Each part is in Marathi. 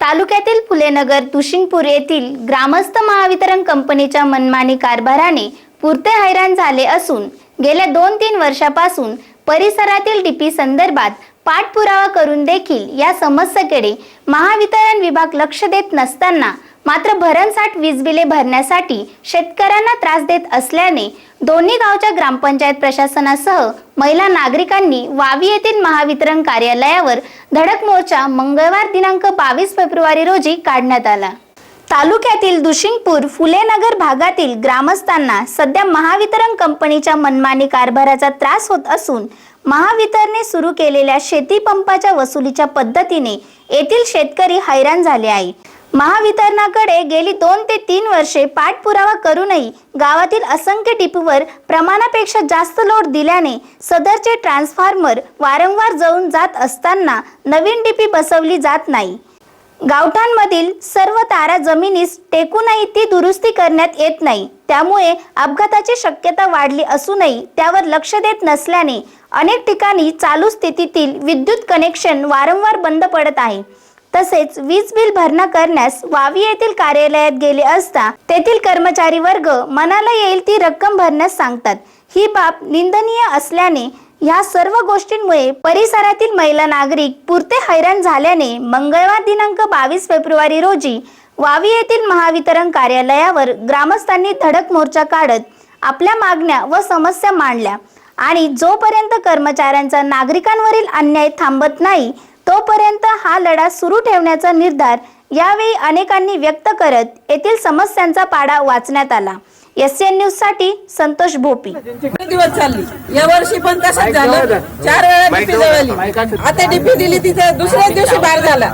तालुक्यातील फुलेनगर तुशिंगपूर येथील ग्रामस्थ महावितरण कंपनीच्या मनमानी कारभाराने पुरते हैराण झाले असून गेल्या दोन तीन वर्षापासून परिसरातील डीपी संदर्भात पाठपुरावा करून देखील या समस्येकडे महावितरण विभाग लक्ष देत नसताना मात्र भरणसाठ वीज बिले भरण्यासाठी शेतकऱ्यांना त्रास देत असल्याने दोन्ही गावच्या ग्रामपंचायत प्रशासनासह महिला नागरिकांनी वावी येथील महावितरण कार्यालयावर धडक मोर्चा मंगळवार दिनांक बावीस फेब्रुवारी रोजी काढण्यात आला. तालुक्यातील दुशिंगपूर फुलेनगर भागातील ग्रामस्थांना सध्या महावितरण कंपनीच्या मनमानी कारभाराचा त्रास होत असून महावितरणे सुरू केलेल्या शेती पंपाच्या वसुलीच्या पद्धतीने येथील शेतकरी हैराण झाले आहे महावितरणाकडे गेली दोन ते तीन वर्षे पाठपुरावा करूनही गावातील असंख्य डिपूवर प्रमाणापेक्षा जास्त लोड दिल्याने सदरचे ट्रान्सफॉर्मर वारंवार जळून जात असताना नवीन डिपी बसवली जात नाही. गावठाणमधील सर्व तारा जमिनीस टेकूनही ती दुरुस्ती करण्यात येत नाही. त्यामुळे अपघाताची शक्यता वाढली असूनही त्यावर लक्ष देत नसल्याने अनेक ठिकाणी चालू स्थितीतील विद्युत कनेक्शन वारंवार बंद पडत आहे. तसेच वीज बिल भरणा करण्यास वावी येथील कार्यालयात गेले असता तेथील कर्मचारी वर्ग मनाला येईल ती रक्कम भरण्यास सांगतात. ही बाब निंदनीय असल्याने या सर्व गोष्टींमुळे परिसरातील महिला नागरिक पुरते हैराण झाल्याने मंगळवार दिनांक बावीस फेब्रुवारी रोजी वावी येथील महावितरण कार्यालयावर ग्रामस्थांनी धडक मोर्चा काढत आपल्या मागण्या व समस्या मांडल्या आणि जोपर्यंत कर्मचाऱ्यांचा नागरिकांवरील अन्याय थांबत नाही तोपर्यंत हा लढा सुरू ठेवण्याचा निर्धार यावेळी अनेकांनी व्यक्त करत येथील समस्यांचा पाडा वाचण्यात आला. एस एन न्यूजसाठी संतोष भोपी. किती दिवस चालली? या वर्षी पण तसंच झालं. चार वेळा डीपी जळाली. आता डीपी दिली तिथे दुसऱ्याच दिवशी बाहेर झाला.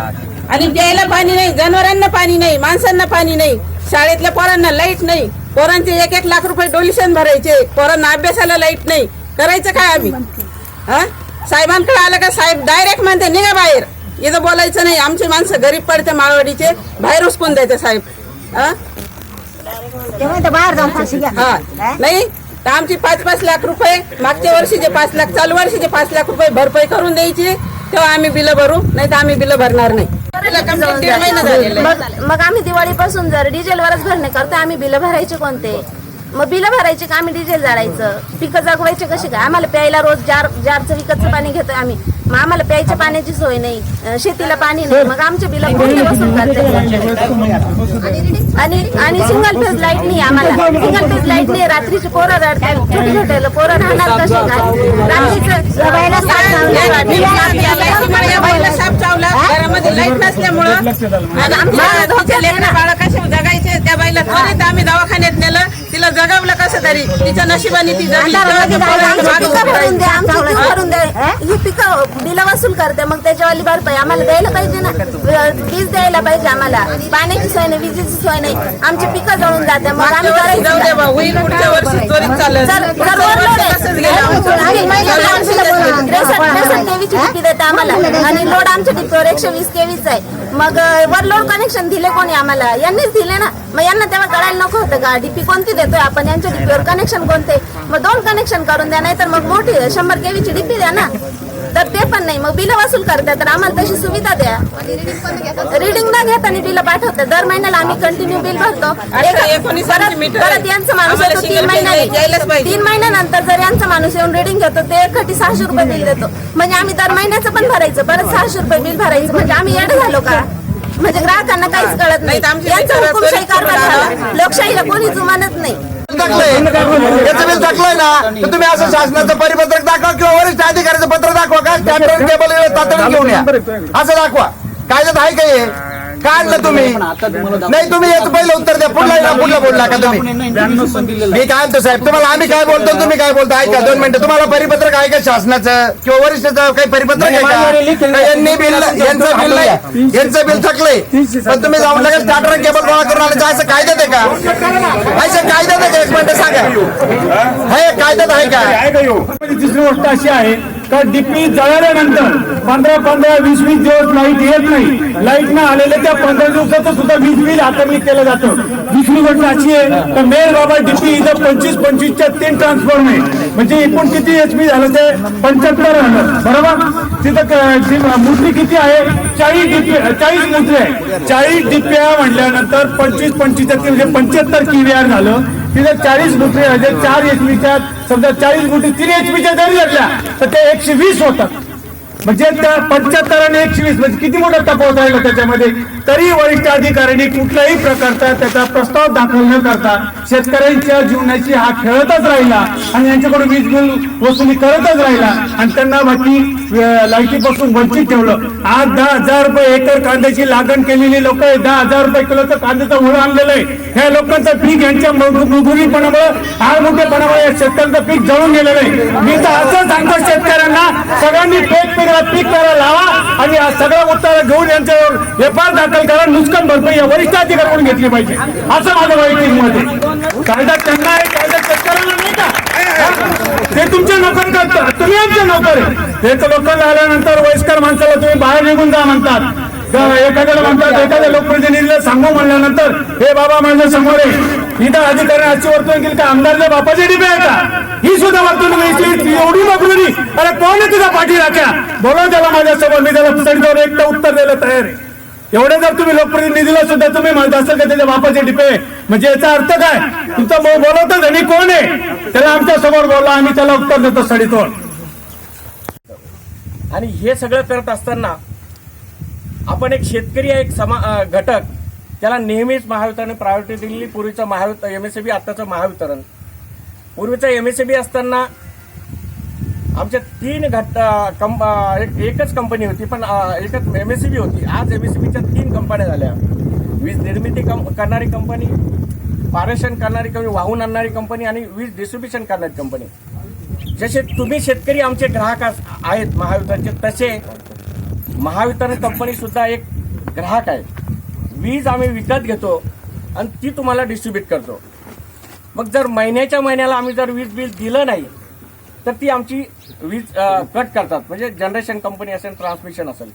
आणि प्यायला पाणी नाही जनावरांना पाणी नाही माणसांना पाणी नाही. शाळेतल्या पोरांना लाइट नाही. पोरांचे एक एक लाख रुपये डोनेशन भरायचे. पोरांना अभ्यासाला लाइट नाही. करायचं काय आम्ही? हा? साहेबांकडे आलं का साहेब डायरेक्ट म्हणते निघा बाहेर. इथं बोलायचं नाही. आमची माणसं गरीब पडते माळवाडीचे. बाहेर उचकून द्यायचे साहेब. हा? बाहेर जाऊन फाशी घ्या. हा. नाही तर आमची पाच पाच लाख रुपये मागच्या वर्षीचे पाच लाख चालू वर्षीचे पाच लाख रुपये भरपाई करून द्यायची तेव्हा आम्ही बिल भरू नाही तर आम्ही बिल भरणार नाही. मग आम्ही दिवाळीपासून जर डिझेलवरच भरणे करतो आम्ही बिल भरायचे कोणते? मग बिल भरायचे का? आम्ही डिझेल जाळायचं. पिकं जगवायचे कशी काय? आम्हाला प्यायला रोज जार जारचं विकतचं पाणी घेतो आम्ही. मग आम्हाला प्यायच्या पाण्याची सोय नाही. अं, शेतीला पाणी नाही. मग आमचे बिल कोणते वसूल करते आणि आणि सिंगल फेज लाइट नाही आम्हाला. सिंगल फेज लाइट नाही. रात्रीची पोरं रडतात. छोटे छोटे पोरं राहणार कसे काय? रात्रीचं साप चावला. घरामध्ये लाइट नसल्यामुळं आणि आमच्या बाळं कसे जगायचे? त्या बाईला त्वरित आम्ही दवाखान्यात नेलं. तिला जगवलं कसं तरी? तिच्या नशिबाने ती जगली. ही? पिकं बिल वसूल करते मग त्याच्यावाली भरपाई आम्हाला द्यायला पाहिजे ना. वीज द्यायला पाहिजे आम्हाला. पाण्याची सोय नाही विजेची सोय नाही. आमची पिकं जळून जाते मग आम्ही मागच्या वर्षी करायचं जाऊ दे काय? बा, होईल पुढच्या वर्षी त्वरित चालेल. जर जर overload आहे, तसंच गेलं आमचं. आणि महिन्याला आमची केवीची देते आम्हाला. आणि लोड आमच्या डीपीवर एकशे वीस केवीच आहे. मग वरलोड कनेक्शन दिले कोणी आम्हाला? यांनीच दिले ना. मग यांना तेव्हा कळायला नको होतं का? डीपी कोणती देतोय आपण यांच्या डीपीवर कनेक्शन कोणते? मग दोन कनेक्शन करून द्या नाही तर मग मोठी शंभर केवीची डीपी द्या ना. तर ते पण नाही. मग बिल वसूल करतात. तर आम्हाला तशी सुविधा द्या. रिडिंग न घेता आणि बिल पाठवतात. दर महिन्याला आम्ही कंटिन्यू बिल भरतो. परत यांचा माणूस येतो तीन महिन्याने. पाहिजे. तीन महिन्यानंतर जर यांचा माणूस येऊन रिडिंग घेतो ते एकखटी सहाशे रुपये बिल देतो. म्हणजे आम्ही दर महिन्याचं पण भरायचं. परत सहाशे रुपये बिल भरायचं. म्हणजे आम्ही येड झालो का? म्हणजे ग्राहकांना काहीच कळत नाही. यांचा हुकुमशाही कारभार झाला. लोकशाहीला कोणी जुमानत नाही. याचं बिल टाकलंय ना? तर तुम्ही असं शासनाचं परिपत्रक दाखवा किंवा वरिष्ठ अधिकाऱ्याचं पत्र दाखवा का? स्टँडर्ड केबल तातडीने घेऊन या. असं दाखवा. कायद्यात आहे का हे? काढलं तुम्ही. नाही तुम्ही याचं पहिलं उत्तर द्या. पुढला पुढला बोलला का तुम्ही? मी काय म्हणतो साहेब? तुम्हाला आम्ही काय बोलतो तुम्ही काय बोलता? ऐका दोन मिनिटं. तुम्हाला परिपत्रक आहे का शासनाचं? किंवा वरिष्ठाचं काही परिपत्रक आहे का? का यांनी बिल यांचं बिल नाही. यांचं बिल थकलंय पण तुम्ही जाऊन लगेच स्टार्टर केबल गोळा करून आले असं कायद्यात आहे का? असं कायद्यात आहे का? एक मिनिट सांगा. हे? कायद्यात आहे का? तिसरी गोष्ट अशी आहे का डीपी जळाल्यानंतर पंधरा पंधरा वीस वीस दिवस लाइट येत नाही. लाइट न आलेले त्या पंधरा दिवसाचं सुद्धा वीज बिल हातामी केलं जातं. दुसरी गोष्ट अशी आहे तर मेल बाबा डीपी इथं पंचवीस पंचवीसच्या तीन ट्रान्सफॉर्म आहे. म्हणजे एकूण किती एच पी झालं ते? पंच्याहत्तर झालं. बरोबर? तिथं मूर्ती किती आहे? चाळीस डीपी चाळीस मूर्ती आहे. चाळीस डीपी म्हटल्यानंतर पंचवीस पंचवीस म्हणजे पंच्याहत्तर किव्हीआर झालं. तिथं चाळीस मूर्ती म्हणजे चार एचपीच्या समजा चाळीस मूर्ती तीन एचपीच्या जरी घेतल्या तर ते एकशे वीस होतात. म्हणजे त्या पंच्याहत्तर आणि एकशे वीस म्हणजे किती मोठा तफावत राहिला त्याच्यामध्ये? तरी वरिष्ठ अधिकाऱ्यांनी कुठल्याही प्रकारचा त्याचा प्रस्ताव दाखल न करता शेतकऱ्यांच्या जीवनाची हा खेळतच राहिला आणि यांच्याकडून वीज बिल वसुली करतच राहिला आणि त्यांना बाकी लाईटीपासून वंचित ठेवलं. आज दहा हजार रुपये एकर कांद्याची लागण केलेली लोक आहे दहा हजार रुपये किलोचं कांद्याचं मुळ आणलेलं आहे. ह्या लोकांचं पीक यांच्या मुजुरीपणामुळे हार मोठेपणामुळे या शेतकऱ्यांचं पीक जळून गेलेलं आहे. मी तर असं सांगतो शेतकऱ्यांना सगळ्यांनी पीक पिकाला पीक करायला लावा आणि सगळं उत्तर घेऊन यांच्यावर व्यापार आर दाखल करा नुकसान भरपाई या वरिष्ठ अधिकाऱ्यांकडून घेतली पाहिजे. असं माझं वैयक्तिक मत आहे. कायदा त्यांना आहे कायदा शेतकऱ्यांना नाही का? ते तुमचे नोकर करतात. तुम्ही आमचे नोकर हे ते तर लोकांना आल्यानंतर वयस्कर माणसाला तुम्ही बाहेर निघून जा म्हणतात. एखाद्याला म्हणतात एखाद्या लोकप्रतिनिधीला सांगू म्हणल्यानंतर हे बाबा माझ्यासमोर आहे इथं अधिकाऱ्यांनी अशी वर्तवण केली का? आमदारच्या बापाचे डिबे आहे का? ही सुद्धा वर्तवणूक इथली एवढी नोकरी अरे कोण आहे तुझा पाठी राख्या बोला त्याला माझ्यासोबत. मी त्याला सडीवर एकटं उत्तर द्यायला तयार आहे. एवढे जर तुम्ही लोकप्रतिनिधीला सुद्धा तुम्ही म्हणत असाल का त्याच्या बापाचे डिपे? म्हणजे याचा अर्थ काय? तुमचा भाऊ बोलवतो धनी कोण आहे? त्याला आमच्यासमोर बोलला आम्ही त्याला उत्तर देतो सडीतोड आणि हे सगळं करत असताना आपण एक शेतकरी एक समा घटक. त्याला नेहमीच महावितरण प्रायोरिटी दिली पूर्वीचं महावित एम एस बी आत्ताचं महावितरण. पूर्वीचं एम एस बी असताना आमच्या तीन घट कंप एक- एकच कंपनी होती पण एकच एम एस सी बी होती. आज एम एस बीच्या तीन कंपन्या झाल्या. वीज निर्मिती कं करणारी कंपनी पारेषण करणारी कंपनी वाहून आणणारी कंपनी आणि वीज डिस्ट्रीब्युशन करणारी कंपनी जसे तुम्ही शेतकरी आमचे ग्राहक आहेत महावितरणचे तसे महावितरण कंपनी सुद्धा एक ग्राहक आहे. वीज आम्ही विकत घेतो आणि ती तुम्हाला डिस्ट्रीब्यूट करतो. मग जर महिन्याच्या महिन्याला आम्ही जर वीज बिल दिलं नाही तर ती आमची वीज कट करतात. म्हणजे जनरेशन कंपनी असेल ट्रान्समिशन असेल.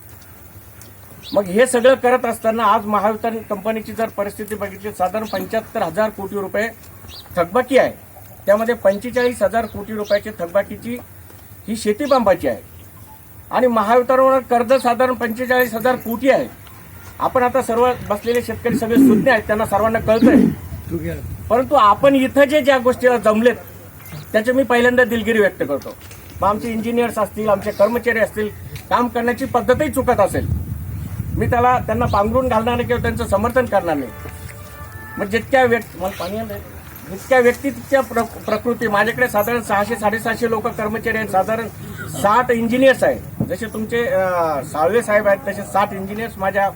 मग हे सगळं करत असताना आज महावितरण कंपनीची जर परिस्थिती बघितली साधारण पंच्याहत्तर हजार कोटी रुपये थकबाकी आहे. त्यामध्ये पंचेचाळीस हजार कोटी रुपयाची थकबाकीची ही शेतीपंपाची आहे. आणि महावितरणवर कर्ज साधारण पंचेचाळीस हजार कोटी आहे. आपण आता सर्व बसलेले शेतकरी सगळे सुज्ञ आहेत त्यांना सर्वांना कळतंय. परंतु आपण इथं जे ज्या गोष्टीला जमलेत त्याची मी पहिल्यांदा दिलगिरी व्यक्त करतो. मग आमचे इंजिनियर्स असतील आमचे कर्मचारी असतील काम करण्याची पद्धतही चुकत असेल. मी त्याला त्यांना पांघरून घालणार नाही किंवा त्यांचं समर्थन करणार नाही. मग जितक्या व्यक्ती मला पाणी जितक्या व्यक्ती तितक्या प्र प्रकृती माझ्याकडे साधारण सहाशे साडेसहाशे लोक कर्मचारी आहेत. साधारण साठ इंजिनियर्स आहेत. जसे तुमचे साळवे साहेब आहेत तसे साठ इंजिनियर्स माझ्या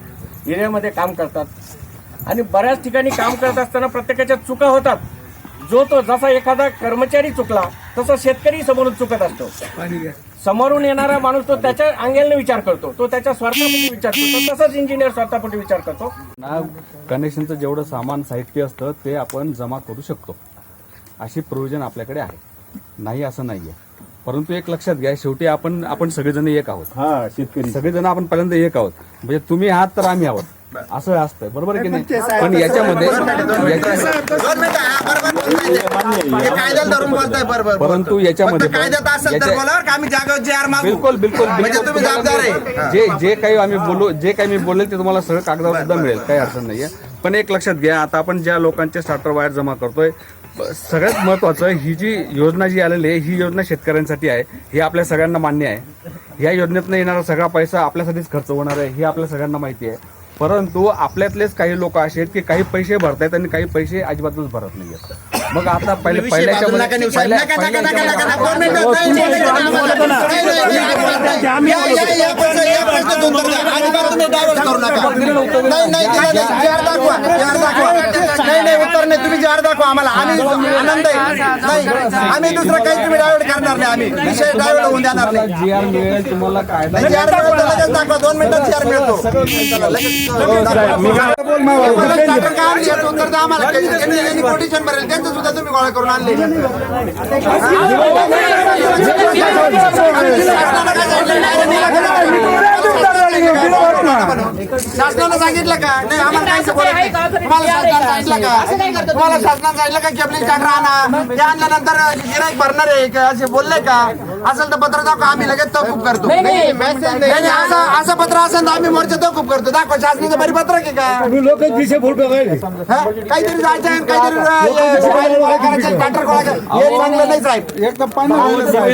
एरियामध्ये काम करतात. आणि बऱ्याच ठिकाणी काम करत असताना प्रत्येकाच्या चुका होतात. जो तो जसा एखादा कर्मचारी चुकला तसा शेतकरी समोरून चुकत असतो. समोरून येणारा माणूस तो त्याच्या अंगेलने विचार करतो तो त्याच्या स्वार्थापोटी विचार करतो तसंच इंजिनियर स्वार्थापोटी विचार करतो. ना कनेक्शनचं जेवढं सामान साहित्य असतं ते आपण जमा करू शकतो. अशी प्रोव्हिजन आपल्याकडे आहे. नाही असं नाही आहे परंतु एक लक्षात घ्या शेवटी आपण आपण सगळेजण एक आहोत. हा शेतकरी. सगळेजण आपण पहिल्यांदा एक आहोत. म्हणजे तुम्ही आहात तर आम्ही आहोत. असं असतं बरोबर की नाही पण याच्यामध्ये याच्या- दोन मिनिटं, बरोबर. कायद्याला धरून बोलताय बरोबर परंतु याच्यामध्ये बिलकुल बिलकुल म्हणजे जे जे काही आम्ही बोलू जे काही मी बोलेल ते तुम्हाला सगळं कागदावर सुद्धा मिळेल. काही अडचण नाहीये. पण एक लक्षात घ्या आता आपण ज्या लोकांचे स्टार्टर वायर जमा करतोय सगळ्यात महत्वाचं ही जी योजना जी आलेली आहे ही योजना शेतकऱ्यांसाठी आहे. हे आपल्या सगळ्यांना मान्य आहे. ह्या योजनेतनं येणारा सगळा पैसा आपल्यासाठीच खर्च होणार आहे. हे आपल्या सगळ्यांना माहिती आहे. परंतु आपल्यातलेच काही लोक असे आहेत की काही पैसे भरतायत आणि काही पैसे अजिबातच भरत नाहीयेत. मग आता पहिले विषय बाजूला नका नेऊ, साहेब. नका, नका, नका, नका, नका. दोन मिनिटं. नाही, नाही, नाही, नाही, नाही, नाही. या, या, या प्रश्न- या प्रश्नाचं उत्तर द्या. अजिबात तुम्ही डायव्हर्ट करू नका. नाही, नाही, दिलं नाही. जे आर दाखवा, आम्हाला आम्ही आनंद आहे नाही आम्ही दुसरं काही तुम्ही डायव्हर्ट करणार नाही आम्ही विषय डायव्हर्ट होऊन देणार नाही जी आर मिळेल तुम्हाला कायदा नाही, GR मिळेल तर लगेच दाखवा दोन मिनिटात GR मिळतो उत्तर द्या आम्हाला त्यांनी यांनी कोटेशन भरेल त्यांचं सुद्धा तुम्ही गोळा करून आणले शासनानं सांगितलं का नाही आम्हाला काय बोलत नाही. तुम्हाला शासनानं सांगितलं का तुम्हाला शासनानं सांगितलं का केबलिंग स्टार्टर आणा? ते आणल्यानंतर गिराईक भरणार आहे का? असे बोलले का? असेल तर पत्र दाखवा आम्ही लगेच तहकूब करतो. नाही नाही, असं असं पत्र असेल तर आम्ही मोर्चा तहकूब करतो. दाखवा शासनाचं परिपत्रक आहे का? लोक फोटो काय हा? काहीतरी जायचं आहे, काहीतरी अं, बाहेर गोळा करायचं, स्टार्टर गोळा करायचं. हे चांगलं नाही साहेब.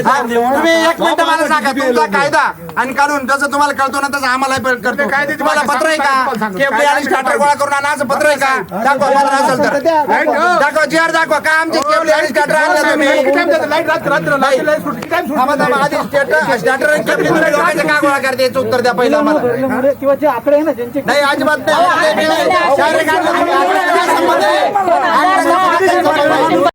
हा? तुम्ही एक मिनिट मला सांगा तुमचा कायदा आणि कानून जसं तुम्हाला कळतो ना तसं आम्हाला पण करतो तुम्हाला पत्र आहे का केबली आणि स्टार्टर गोळा करून आणा असं पत्र आहे का दाखवा मला नसेल तर दाखवा जी आर दाखवा का आमचे केबली आणि स्टार्टर आणलं तुम्ही आधी स्टार्टर केबली लोकांचे का गोळा करते याचं उत्तर द्या पहिलं मला किंवा जे आकडे आहे ना ज्यांचे नाही अजिबात नाही.